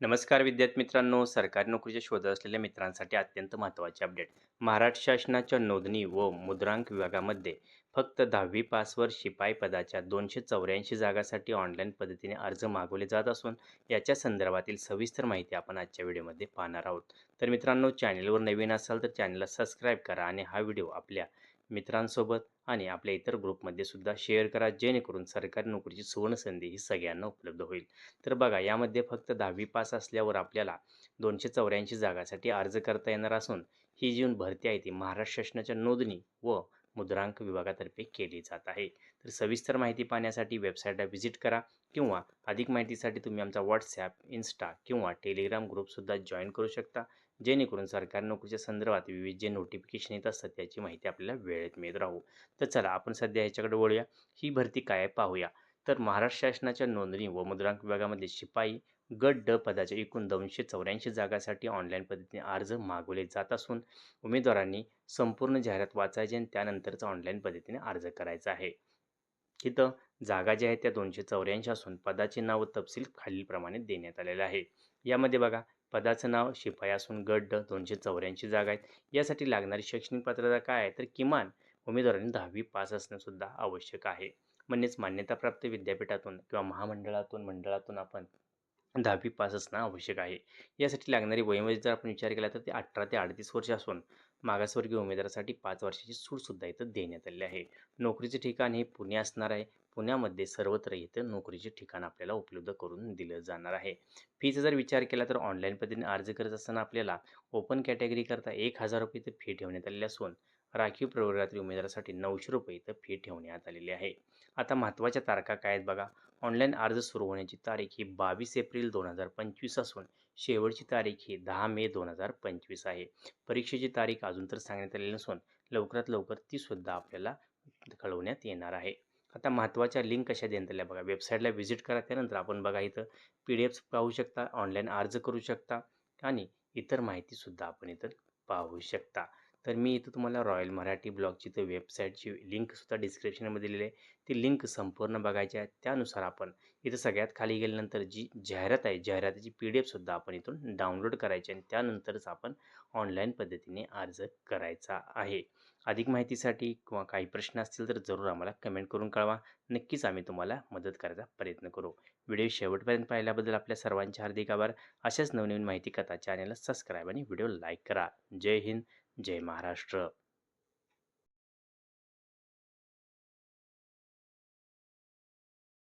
नमस्कार विद्यार्थी मित्रांनो. सरकारी नोकरीच्या शोधात असलेल्या मित्रांसाठी अत्यंत महत्त्वाचे अपडेट. महाराष्ट्र शासनाच्या नोंदणी व मुद्रांक विभागामध्ये फक्त दहावी पासवर शिपाई पदाच्या दोनशे चौऱ्याऐंशी जागासाठी ऑनलाईन पद्धतीने अर्ज मागवले जात असून याच्या संदर्भातील सविस्तर माहिती आपण आजच्या व्हिडिओमध्ये पाहणार आहोत. तर मित्रांनो चॅनलवर नवीन असाल तर चॅनलला सबस्क्राईब करा आणि हा व्हिडिओ आपल्या मित्रांसोबत आणि आपल्या इतर ग्रुपमध्ये सुद्धा शेअर करा जेणेकरून सरकारी नोकरीची सुवर्णसंधी ही सगळ्यांना उपलब्ध होईल. तर बघा यामध्ये फक्त दहावी पास असल्यावर आपल्याला दोनशे चौऱ्याऐंशी जागासाठी अर्ज करता येणार असून ही जी भरती आहे ती महाराष्ट्र शासनाच्या नोंदणी व मुद्रांक विभागातर्फे केली जात आहे. तर सविस्तर माहिती पाहण्यासाठी वेबसाईटला व्हिजिट करा किंवा अधिक माहितीसाठी तुम्ही आमचा व्हॉट्सॲप इन्स्टा किंवा टेलिग्राम ग्रुपसुद्धा जॉईन करू शकता. जेणेकरून सरकारी नोकरीच्या संदर्भात विविध जे नोटिफिकेशन येत असतात त्याची माहिती आपल्याला वेळेत मिळत राहू. तर चला आपण सध्या ह्याच्याकडे वळूया. ही भरती काय पाहूया? तर महाराष्ट्र शासनाच्या नोंदणी व मुद्रांक विभागामध्ये शिपाई गट ड पदाच्या एकूण दोनशे चौऱ्याऐंशी जागासाठी ऑनलाईन पद्धतीने अर्ज मागवले जात असून उमेदवारांनी संपूर्ण जाहिरात वाचायची आणि त्यानंतरच ऑनलाईन पद्धतीने अर्ज करायचा आहे. इथं जागा ज्या आहेत त्या दोनशे चौऱ्याऐंशी असून पदाचे नाव तपशील खालीलप्रमाणे देण्यात आलेलं आहे. यामध्ये बघा पदाचं नाव शिपाई असून गड्ड दोनशे चौऱ्याऐंशी जागा आहेत. यासाठी लागणारी शैक्षणिक पात्रता काय आहे? तर किमान उमेदवारांनी दहावी पास असणंसुद्धा आवश्यक आहे. म्हणजेच मान्यताप्राप्त विद्यापीठातून किंवा महामंडळातून मंडळातून आपण दहावी पास असणं आवश्यक आहे. यासाठी लागणारी वयोमर्यादा जर आपण विचार केला तर ते अठरा ते अडतीस वर्ष असून मागासवर्गीय उमेदवारासाठी पाच वर्षाची सूटसुद्धा इथं देण्यात आलेली आहे. नोकरीचे ठिकाण हे पुणे असणार आहे. पुण्यामध्ये सर्वत्र इथं नोकरीचे ठिकाण आपल्याला उपलब्ध करून दिलं जाणार आहे. फीचा जर विचार केला तर ऑनलाईन पद्धतीने अर्ज करत असताना आपल्याला ओपन कॅटेगरीकरता एक हजार रुपये इथं फी ठेवण्यात आलेली असून राखीव प्रवर्गातील उमेदवारासाठी नऊशे रुपये इथं फी ठेवण्यात आलेली आहे. आता महत्त्वाच्या तारखा काय आहेत बघा? ऑनलाईन अर्ज सुरू होण्याची तारीख ही बावीस एप्रिल दोन हजार पंचवीस असून शेवटची तारीख ही दहा मे दोन हजार पंचवीस आहे. परीक्षेची तारीख अजून तर सांगण्यात आलेली नसून लवकरात लवकर तीसुद्धा आपल्याला कळवण्यात येणार आहे. आता महत्त्वाच्या लिंक कशा देण्यात आल्या बघा. वेबसाईटला व्हिजिट करा त्यानंतर आपण बघा इथं पी डी एफ पाहू शकता ऑनलाईन अर्ज करू शकता आणि इतर माहितीसुद्धा आपण इथं पाहू शकता. तर मी इथं तुम्हाला रॉयल मराठी ब्लॉगची तर वेबसाईटची लिंकसुद्धा डिस्क्रिप्शनमध्ये दिलेली आहे. ती लिंक संपूर्ण बघायची आहे. त्यानुसार आपण इथं सगळ्यात खाली गेल्यानंतर जी जाहिरात आहे जाहिरातीची पी डी एफसुद्धा आपण इथून डाउनलोड करायची आणि त्यानंतरच आपण ऑनलाईन पद्धतीने अर्ज करायचा आहे. अधिक माहितीसाठी किंवा काही प्रश्न असतील तर जरूर आम्हाला कमेंट करून कळवा. नक्कीच आम्ही तुम्हाला मदत करायचा प्रयत्न करू. व्हिडिओ शेवटपर्यंत पाहिल्याबद्दल आपल्या सर्वांचे हार्दिक आभार. अशाच नवनवीन माहिती कथा चॅनलला सबस्क्राईब आणि व्हिडिओ लाईक करा. जय हिंद. जय महाराष्ट्र.